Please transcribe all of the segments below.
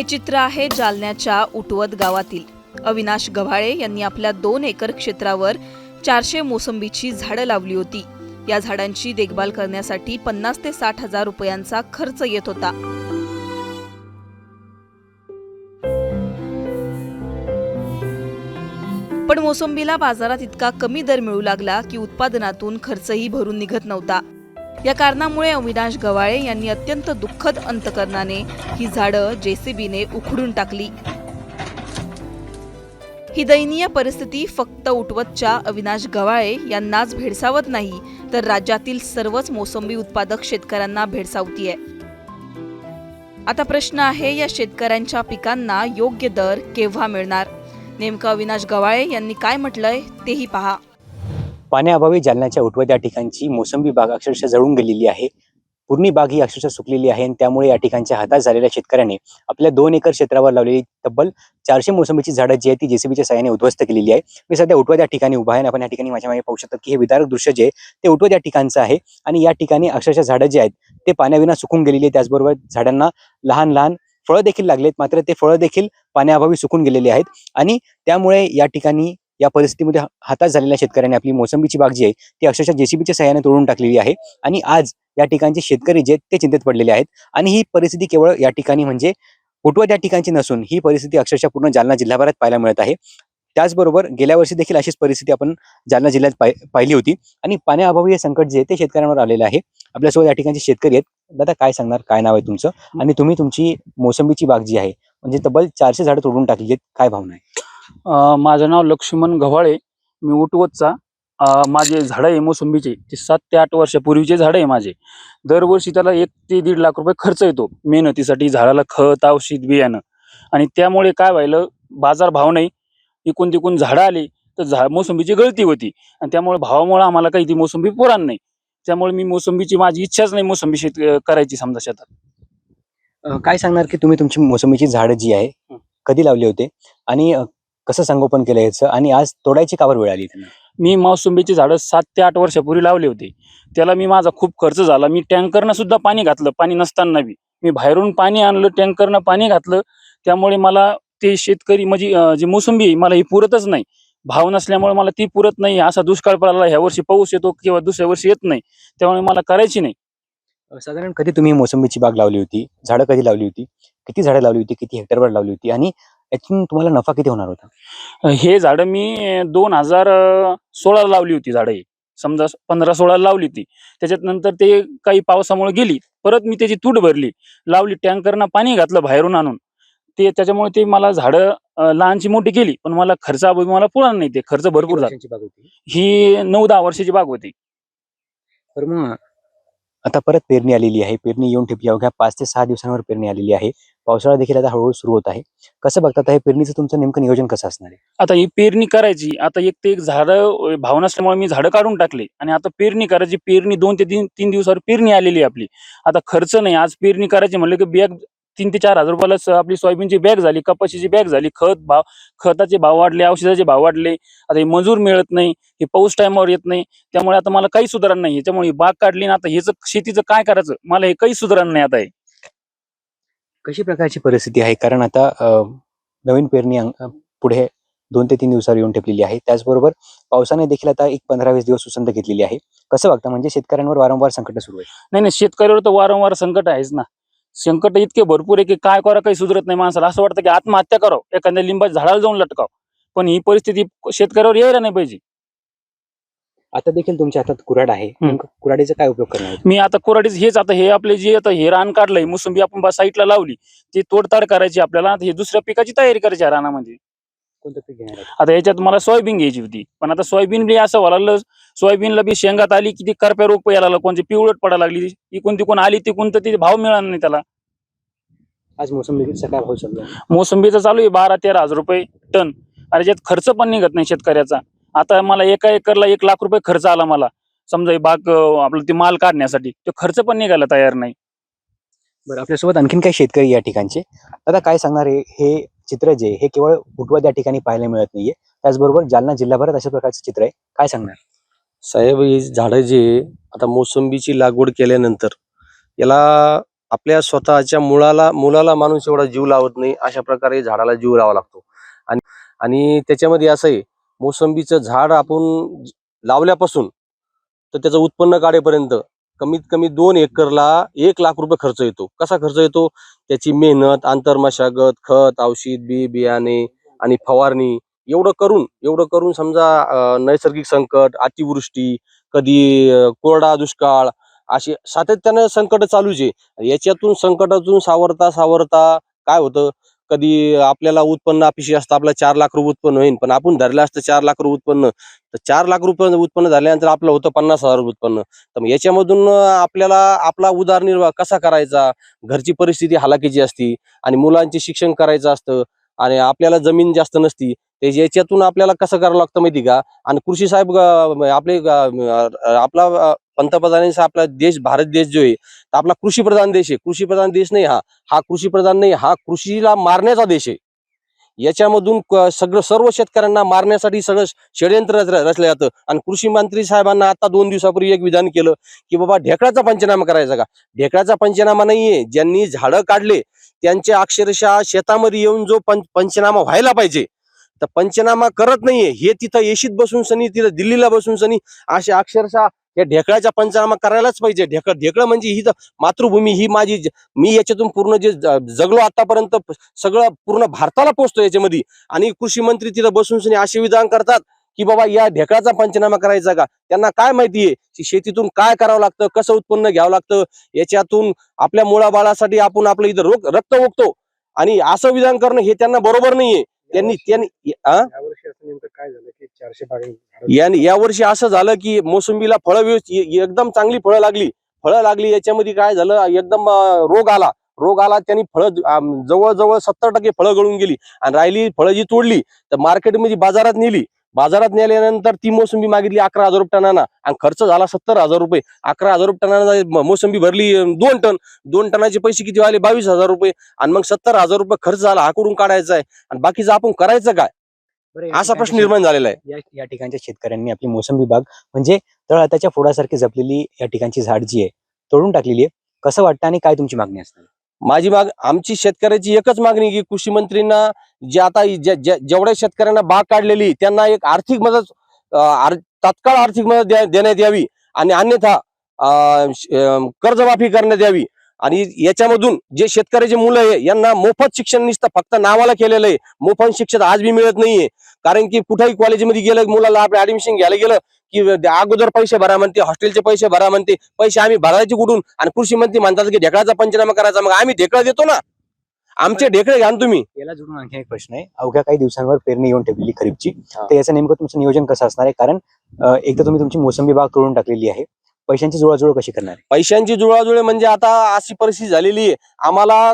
हे चित्र आहे जालन्याच्या उटवत गावातील. अविनाश गव्हाळे यांनी आपल्या दोन एकर क्षेत्रावर चारशे मोसंबीची झाडं लावली होती. या झाडांची देखभाल करण्यासाठी पन्नास ते साठ हजार रुपयांचा खर्च येत होता. पण मोसंबीला बाजारात इतका कमी दर मिळू लागला की उत्पादनातून खर्चही भरून निघत नव्हता. या कारणामुळे अविनाश गवाळे यांनी अत्यंत दुःखद अंतकरणाने ही झाडं जेसीबीने उखडून टाकली. ही दयनीय परिस्थिती फक्त उटवतच्या अविनाश गवाळे यांनाच भेडसावत नाही तर राज्यातील सर्वच मोसंबी उत्पादक शेतकऱ्यांना भेडसावतीये. आता प्रश्न आहे या शेतकऱ्यांच्या पिकांना योग्य दर केव्हा मिळणार? नेमकं अविनाश गवाळे यांनी काय म्हटलंय तेही पहा. पाण्याअभावी जालन्याच्या उठवत या ठिकाणची मोसंबी बाग अक्षरशः जळून गेलेली आहे. पूर्णी बाग ही अक्षरशः सुकलेली आहे आणि त्यामुळे या ठिकाणच्या हातात झालेल्या शेतकऱ्याने आपल्या दोन एकर क्षेत्रावर लावलेली तब्बल चारशे मोसंबीची झाडं जी आहे ती जेसीबीच्या सहाय्याने उद्ध्वस्त केलेली आहे. मी सध्या उठवत या ठिकाणी उभा आहे आणि आपण या ठिकाणी माझ्या मागे पाहू शकतात की हे विदारक दृश्य जे आहे ते उठवत या ठिकाणचं आहे आणि या ठिकाणी अक्षरशः झाडं जे आहेत ते पाण्याविना सुकून गेलेली आहे त्याचबरोबर झाडांना लहान लहान फळं देखील लागलेत मात्र ते फळं देखील पाण्याअभावी सुकून गेलेले आहेत आणि त्यामुळे या ठिकाणी या परिस्थितीमध्ये हातात झालेल्या शेतकऱ्यांनी आपली मोसंबीची बाग जी आहे ती अक्षरशः जेसीबीच्या सहाय्याने तोडून टाकलेली आहे. आणि आज या ठिकाणचे शेतकरी जे ते चिंतेत पडलेले आहेत. आणि ही परिस्थिती केवळ या ठिकाणी म्हणजे उटवत त्या ठिकाणची नसून ही परिस्थिती अक्षरशः पूर्ण जालना जिल्ह्याभरात पाहायला मिळत आहे. त्याचबरोबर गेल्या वर्षी देखील अशीच परिस्थिती आपण जालना जिल्ह्यात पाहि पाहिली होती. आणि पाण्याअभावी हे संकट जे आहे ते शेतकऱ्यांवर आलेलं आहे. आपल्यासोबत या ठिकाणचे शेतकरी आहेत. दादा काय सांगणार? काय नाव आहे तुमचं? आणि तुम्ही तुमची मोसंबीची बाग जी आहे म्हणजे तब्बल चारशे झाडं तोडून टाकली आहेत. काय भावना आहे? माझं नाव लक्ष्मण गव्हाळे. मी उटवतचा. माझे झाडं आहे मोसंबीचे. ते सात ते आठ वर्षापूर्वीचे झाडं आहे माझे. दरवर्षी त्याला एक ते दीड लाख रुपये खर्च येतो मेहनतीसाठी झाडाला खत औषध बियाणं. आणि त्यामुळे काय व्हायलं? बाजार भाव नाही. इकून तिकून झाडं आली तर झा मोसंबीची गळती होती. आणि त्यामुळे भावामुळे आम्हाला काही ती मोसंबी पुराण नाही. त्यामुळे मी मोसंबीची माझी इच्छाच नाही मोसंबी शेत करायची समजा शेतात. काय सांगणार की तुम्ही तुमची मोसंबीची झाडं जी आहे. कधी लावली होते? आणि कसं संगोपन केलं याचं? आणि आज तोडायची कावर वेळ आली त्यांना. मी मोसंबीची झाडं सात ते आठ वर्षापूर्वी लावली होती. त्याला मी माझा खूप खर्च झाला. मी टँकरनं सुद्धा पाणी घातलं पाणी नसताना बी. मी बाहेरून पाणी आणलं टँकरनं पाणी घातलं. त्यामुळे मला ते शेतकरी म्हणजे जी मोसंबी आहे, मला ही पुरतच नाही. भाव नसल्यामुळे मला ती पुरत नाही. असा दुष्काळ पडला ह्या वर्षी पाऊस येतो किंवा दुसऱ्या वर्षी येत नाही. त्यामुळे मला करायची नाही. साधारण कधी तुम्ही मोसंबीची बाग लावली होती? झाडं कधी लावली होती? किती झाडं लावली होती? किती हेक्टरवर लावली होती? आणि यातून तुम्हाला नफा किती होणार होता? हे झाडं मी दोन हजार सोळा लावली होती झाडं ही. समजा पंधरा सोळा लावली ती त्याच्यात नंतर ते काही पावसामुळे गेली. परत मी त्याची तूट भरली. लावली टँकरनं पाणी घातलं बाहेरून आणून. ते त्याच्यामुळे ते मला झाडं लहानची मोठी केली. पण मला खर्च मला पुरा नाही. ते खर्च भरपूर झाला. होती? ही नऊ दहा वर्षाची बाग होती. तर मग आता परत पेरणी आलेली आहे. पेरणी येऊन ठेपली अवघ्या पाच ते सहा दिवसांवर पेरणी आलेली आहे. पावसाळा देखील आता हळूहळू सुरू होत आहे. कसं बघतात हे पेरणीचं तुमचं नेमकं नियोजन कसं असणार आहे? आता ही पेरणी करायची आता एक ते एक झाडं भाव नसल्यामुळे मी झाडं काढून टाकले आणि आता पेरणी करायची पेरणी दोन ते तीन तीन दिवसावर पेरणी आलेली आहे आपली. आता खर्च नाही आज पेरणी करायची म्हणलं की बॅग तीन ते चार हजार रुपयाला आपली सोयाबीनची बॅग झाली कपाशीची बॅग झाली खत भाव खताचे भाव वाढले औषधाचे भाव वाढले आता हे मजूर मिळत नाही हे पाऊस टायमावर येत नाही त्यामुळे आता मला काही सुधारण नाही याच्यामुळे बाग काढली ना आता हेच शेतीचं काय करायचं? मला हे काही सुधारण नाही आता हे. कशी प्रकारची परिस्थिती आहे? कारण आता नवीन पेरणी पुढे दोन ते तीन दिवसावर येऊन ठेपलेली आहे. त्याचबरोबर पावसाने देखील आता एक पंधरा वीस दिवस सुसंत घेतलेली आहे. कसं वागतं? म्हणजे शेतकऱ्यांवर वारंवार संकट सुरू आहे. नाही नाही शेतकऱ्यावर तर वारंवार संकट आहेच ना. संकट इतके भरपूर आहे की काय करा काही सुधरत नाही माणसाला. असं वाटतं की आत्महत्या करावं. एखाद्या लिंबाच्या झाडाला जाऊन लटकाव. पण ही परिस्थिती शेतकऱ्यावर यायला नाही पाहिजे. आता देखील तुमच्या हातात कुऱ्हाड आहे. नेमकं कुऱ्हाडीचा काय उपयोग करणार आहे? मी आता कोराडीच हेच आता हे आपले जे आता हे रान काढलंय मोसंबी आपण बा साईडला लावली ती तोडताड करायची आपल्याला. आता हे दुसऱ्या पिकाची तयारी करायची या रानामध्ये. कोणतं पीक घेणार आहे? आता याच्यात मला सोयाबीन घ्यायची होती. पण आता सोयाबीन बी असं व्हायला लागलं सोयाबीनला बी शेंगात आली की ती करप्या रोग यायला लागला कोणती पिवळट पडायला लागली इकून तिकून आली तिकून तर ती भाव मिळाला नाही त्याला. आज मोसंबीचा काय भाव आहे? मोसंबीचं चालू आहे बारा तेरा हजार रुपये टन. आणि याच्यात खर्च पण निघत नाही शेतकऱ्याचा. आता मला एका एकरला एक लाख रुपये खर्च आला मला. समजा बाग आपलं ते माल काढण्यासाठी. तो खर्च पण निघायला तयार नाही. बरं आपल्यासोबत आणखीन काही शेतकरी या ठिकाणचे. आता काय सांगणार आहे हे चित्र जे हे केवळ उठवत या ठिकाणी पाहायला मिळत नाहीये. त्याचबरोबर जालना जिल्ह्याभरात अशा प्रकारचं चित्र आहे. काय सांगणार? साहेब ही झाडं जी आता मोसंबीची लागवड केल्यानंतर याला आपल्या स्वतःच्या मुळाला मुलाला माणूस एवढा जीव लावत नाही अशा प्रकारे झाडाला जीव लावा लागतो. आणि आणि त्याच्यामध्ये असं आहे मोसंबीचं झाड आपण लावल्यापासून तर त्याचं उत्पन्न काढेपर्यंत कमीत कमी दोन एकरला एक लाख रुपये खर्च येतो. कसा खर्च येतो? त्याची मेहनत आंतरमशागत खत औषध बी बियाणे आणि फवारणी एवढं करून एवढं करून समजा नैसर्गिक संकट अतिवृष्टी कधी कोरडा दुष्काळ अशी सातत्यानं संकट चालूच आहे. याच्यातून संकटातून सावरता सावरता काय होतं? कधी आपल्याला उत्पन्न अपेक्षित असतं आपलं चार लाख रुपये उत्पन्न होईल पण आपण धरलं असतं चार लाख रुपये उत्पन्न तर चार लाख रुपये उत्पन्न झाल्यानंतर आपलं होतं पन्नास हजार रुपये उत्पन्न. तर मग याच्यामधून आपल्याला आपला उदारनिर्वाह कसा करायचा? घरची परिस्थिती हलाखीची असती आणि मुलांचे शिक्षण करायचं असतं आणि आपल्याला जमीन जास्त नसती याच्यातून आपल्याला कसं करावं लागतं माहिती का? आणि कृषी साहेब आपले आपला पंतप्रधानांचा आपला देश भारत देश जो आहे आपला कृषी प्रधान देश आहे. कृषी प्रधान देश नाही हा. हा कृषी प्रधान नाही हा कृषीला मारण्याचा देश आहे. याच्यामधून सगळं सर्व शेतकऱ्यांना मारण्यासाठी सगळं षडयंत्र रचलं जातं. आणि कृषी मंत्री साहेबांना आता दोन दिवसापूर्वी एक विधान केलं की बाबा ढेकळाचा पंचनामा करायचा का? ढेकळाचा पंचनामा नाहीये. ज्यांनी झाडं काढले त्यांच्या अक्षरशः शेतामध्ये येऊन जो पंच पंचनामा व्हायला पाहिजे तर पंचनामा करत नाहीये. हे तिथं येशीत बसून सनी तिथं दिल्लीला बसून सनी अशा अक्षरशः या ढेकळाचा पंचनामा करायलाच पाहिजे. ढेकळ ढेकळं म्हणजे ही तर मातृभूमी ही माझी मी याच्यातून पूर्ण जे जगलो आतापर्यंत सगळं पूर्ण भारताला पोचतो याच्यामध्ये. आणि कृषी मंत्री तिथं बसून असे विधान करतात की बाबा या ढेकळाचा पंचनामा करायचा का? त्यांना काय माहितीये की शेतीतून काय करावं लागतं? कसं उत्पन्न घ्यावं लागतं? याच्यातून आपल्या मुळाबाळासाठी आपण आपलं इथं रोग रक्त ओकतो. आणि असं विधान करणं हे त्यांना बरोबर नाहीये. त्यांनी त्यांनी? यावर्षी असं नेमकं काय झालं की चारशे बागे या यावर्षी असं झालं की मोसंबीला फळं व्यवस्थित एकदम चांगली फळं लागली. फळं लागली याच्यामध्ये काय झालं? एकदम रोग आला. रोग आला त्यांनी फळं जवळजवळ सत्तर टक्के फळं गळून गेली. आणि राहिली फळं जी तोडली तर मार्केटमध्ये बाजारात नेली. बाजारात नेल्यानंतर ती मोसंबी मागितली अकरा हजार रुपये टनाना आणि खर्च झाला सत्तर हजार रुपये. अकरा हजार रुपये टनाना मोसंबी भरली दोन टन. दोन टनाचे पैसे किती आले बावीस हजार रुपये. आणि मग सत्तर हजार रुपये खर्च झाला हा कुठून काढायचा आहे? आणि बाकीचं आपण करायचं काय? असा प्रश्न निर्माण झालेला आहे. या ठिकाणच्या शेतकऱ्यांनी आपली मोसंबी बाग म्हणजे तळहाताच्या फोडासारखी जपलेली या ठिकाणची झाड जी आहे तोडून टाकलेली आहे. कसं वाटतं आणि काय तुमची मागणी असणार? माझी माग आमची शेतकऱ्याची एकच मागणी की कृषी मंत्रींना जे आता जेवढ्या शेतकऱ्यांना बाग काढलेली त्यांना एक आर्थिक मदत तात्काळ आर्थिक मदत देण्यात यावी आणि अन्यथा कर्जमाफी करण्यात यावी. आणि याच्यामधून जे शेतकऱ्याचे मुलं आहे यांना मोफत शिक्षण निसतं फक्त नावाला केलेलं आहे. मोफत शिक्षण आज बी मिळत नाहीये. कारण की कुठेही कॉलेजमध्ये गेलं मुलाला आपलं ऍडमिशन घ्यायला गेलं की अगोदर पैसे भरा म्हणते हॉस्टेलचे पैसे भरा म्हणते पैसे आम्ही भरायचे कुठून? आणि कृषी मंत्री म्हणतात की ढेकळाचा पंचनामा करायचा मग आम्ही ढेकळा देतो ना. आमचे ढेकळे घ्या ना तुम्ही. याला जोडून आणखी एक प्रश्न आहे. अवघ्या काही दिवसांवर पेरणी येऊन ठेवलेली खरीपची. तर याचं नेमकं तुमचं नियोजन कसं असणार आहे? कारण अं, एकदा तुम्ही तुमची मोसंबी बाग तोडून टाकलेली आहे. पैशांची जुळाजुळ कशी करणार आहे? पैशांची जुळाजुळे म्हणजे आता अशी परिस्थिती झालेली आहे. आम्हाला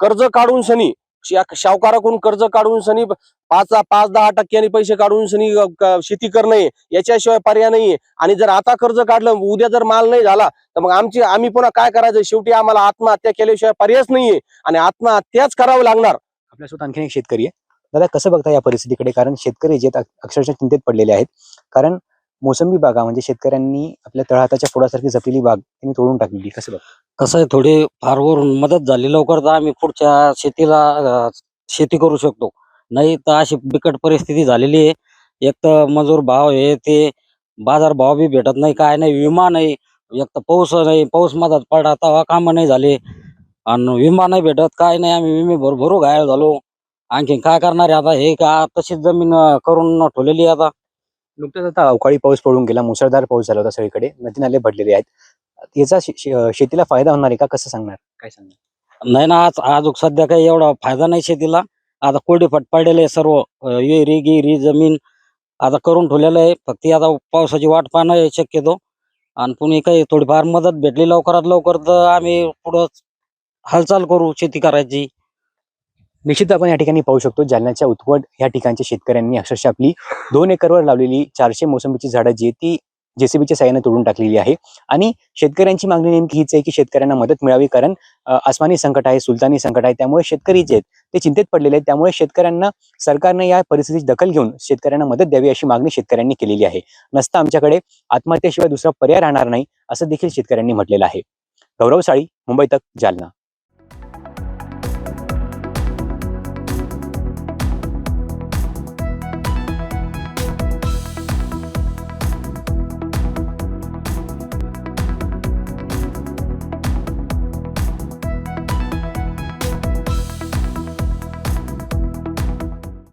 कर्ज काढून सनी शा- सावकाराकडून कर्ज काढून सनी पाच पाच दहा टक्क्यांनी पैसे काढून सनी शेती करणं याच्याशिवाय पर्याय नाहीये. आणि जर आता कर्ज काढलं उद्या जर माल नाही झाला तर मग आमची आम्ही पुन्हा काय करायचं? शेवटी आम्हाला आत्महत्या केल्याशिवाय पर्यायच नाहीये. आणि आत्महत्याच करावं लागणार. आपल्यासोबत आणखी एक शेतकरी आहे. दादा कसं बघता या परिस्थितीकडे? कारण शेतकरी जे अक्षरशः चिंतेत पडलेले आहेत. कारण मोसंबी बागा म्हणजे शेतकऱ्यांनी आपल्या तळहाताच्या फोडासारखी जपलेली बाग त्यांनी तोडून टाकलेली. कसं बघ? कसं आहे थोडी फार मदत झाली. लवकर तर आम्ही पुढच्या शेतीला अं, शेती करू शकतो. नाही तर अशी बिकट परिस्थिती झालेली आहे. एक तर मजूर भाव हे ते बाजार भाव बी भेटत नाही काय नाही विमा नाही. एक तर पाऊस नाही पाऊस मधात पडला तेव्हा कामं नाही झाले. आणि विमा नाही भेटत काय नाही आम्ही विमे भरभरू घायल झालो. आणखीन काय करणार आहे आता? हे का तशीच जमीन अं, करून ठेवलेली आहे आता. नुकताच आता अवकाळी पाऊस पडून गेला मुसळधार पाऊस झाला होता सगळीकडे. नदी नाले भरलेले आहेत. याचा शे- शे- शेतीला फायदा होणार आहे का? कसं सांगणार? काय सांगणार? नाही ना आज आज सध्या काही एवढा फायदा नाही शेतीला. आता कोरडी फट पडलेले आहे सर्व अं, विहिरी गिरी जमीन आता करून ठेवलेलं आहे. फक्त आता पावसाची वाट पाहणं आहे शक्यतो. आणि पुणे काही थोडीफार मदत भेटली लवकरात लवकर तर आम्ही पुढं हालचाल करू शेती करायची. निश्चित आपण या ठिकाणी पाहू शकतो जालन्याच्या उत्वड या ठिकाणच्या शेतकऱ्यांनी अक्षरशः आपली दोन एकरवर लावलेली चारशे मोसंबीची झाडं जी ती जेसीबीच्या साह्याने तोडून टाकलेली आहे. आणि शेतकऱ्यांची मागणी नेमकी हीच आहे की शेतकऱ्यांना मदत मिळावी कारण आसमानी संकट आहे सुलतानी संकट आहे त्यामुळे शेतकरी जे आहेत ते चिंतेत पडलेले आहेत. त्यामुळे शेतकऱ्यांना सरकारने या परिस्थितीची दखल घेऊन शेतकऱ्यांना मदत द्यावी अशी मागणी शेतकऱ्यांनी केलेली आहे. नसता आमच्याकडे आत्महत्येशिवाय दुसरा पर्याय राहणार नाही असं देखील शेतकऱ्यांनी म्हटलेलं आहे. गौरव साळी मुंबई तक जालना.